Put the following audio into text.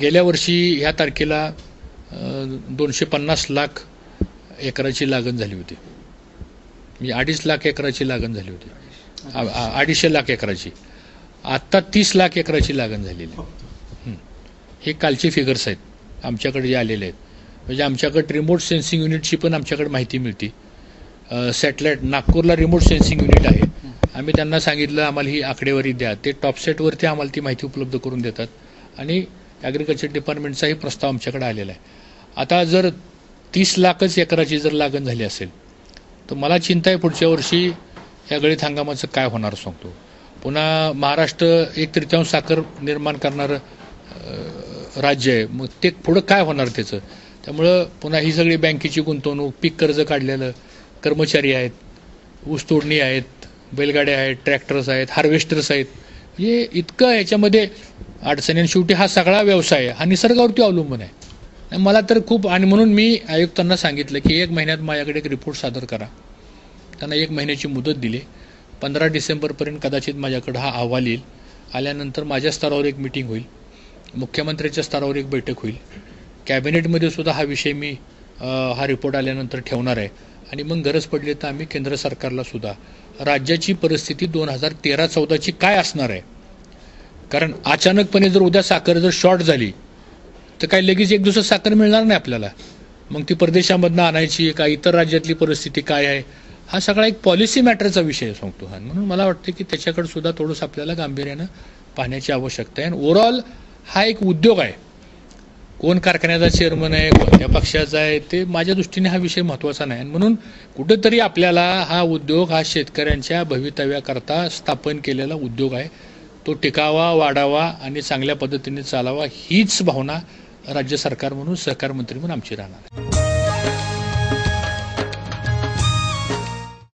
गेल्या वर्षी ह्या तारखेला दोनशे पन्नास लाख एकराची लागण झाली होती. म्हणजे अडीच लाख एकराची लागण झाली होती. अडीचशे लाख एकराची. आत्ता तीस लाख एकराची लागण झालेली. हे. कालचे फिगर्स आहेत. आमच्याकडे जे आलेले आहेत. म्हणजे आमच्याकडे रिमोट सेन्सिंग युनिटची पण आमच्याकडे माहिती मिळते. सॅटेलाईट नागपूरला रिमोट सेन्सिंग युनिट आहे. आम्ही त्यांना सांगितलं आम्हाला ही आकडेवारी द्या. ते टॉपसेटवरती आम्हाला ती माहिती उपलब्ध करून देतात. आणि ॲग्रिकल्चर डिपार्टमेंटचाही प्रस्ताव आमच्याकडे आलेला आहे. आता जर तीस लाखच एकराची जर लागण झाली असेल तर मला चिंता आहे पुढच्या वर्षी या गळीत हंगामाचं काय होणार सांगतो. पुन्हा महाराष्ट्र एक तृतीयांश साखर निर्माण करणारं राज्य आहे. मग ते पुढं काय होणार त्याचं? त्यामुळं पुन्हा ही सगळी बँकेची गुंतवणूक पीक कर्ज काढलेलं कर्मचारी आहेत ऊसतोडणी आहेत बैलगाड्या आहेत ट्रॅक्टर्स आहेत हार्वेस्टर्स आहेत. म्हणजे इतकं याच्यामध्ये अडचणी आणि शेवटी हा सगळा व्यवसाय आहे. हा निसर्गावरती अवलंबून आहे. मला तर खूप आणि म्हणून मी आयुक्तांना सांगितलं की एक महिन्यात माझ्याकडे एक रिपोर्ट सादर करा. त्यांना एक महिन्याची मुदत दिली. पंधरा डिसेंबरपर्यंत कदाचित माझ्याकडं हा अहवाल येईल. आल्यानंतर माझ्या स्तरावर एक मिटिंग होईल. मुख्यमंत्र्याच्या स्तरावर एक बैठक होईल. कॅबिनेटमध्ये सुद्धा हा विषय मी हा रिपोर्ट आल्यानंतर ठेवणार आहे. आणि मग गरज पडली तर आम्ही केंद्र सरकारला सुद्धा. राज्याची परिस्थिती दोन हजार तेरा चौदाची काय असणार आहे? कारण अचानकपणे जर उद्या साखर जर शॉर्ट झाली तर काही लगेच एक दिवसात साखर मिळणार नाही आपल्याला. मग ती परदेशामधनं आणायची का इतर राज्यातली परिस्थिती काय आहे? हा सगळा एक पॉलिसी मॅटरचा विषय सांगतो हा. म्हणून मला वाटतं की त्याच्याकडे सुद्धा थोडंसं आपल्याला गांभीर्यानं पाहण्याची आवश्यकता आहे. आणि ओव्हरऑल हा एक उद्योग आहे. कोण कारखान्याचा चेअरमन आहे कोणत्या पक्षाचा आहे ते माझ्या दृष्टीने हा विषय महत्त्वाचा नाही. म्हणून कुठंतरी आपल्याला हा उद्योग हा शेतकऱ्यांच्या भवितव्याकरता स्थापन केलेला उद्योग आहे. तो टिकावा वाढावा आणि चांगल्या पद्धतीने चालावा हीच भावना राज्य सरकार म्हणून सहकार मंत्री म्हणून आमची राहणार आहे.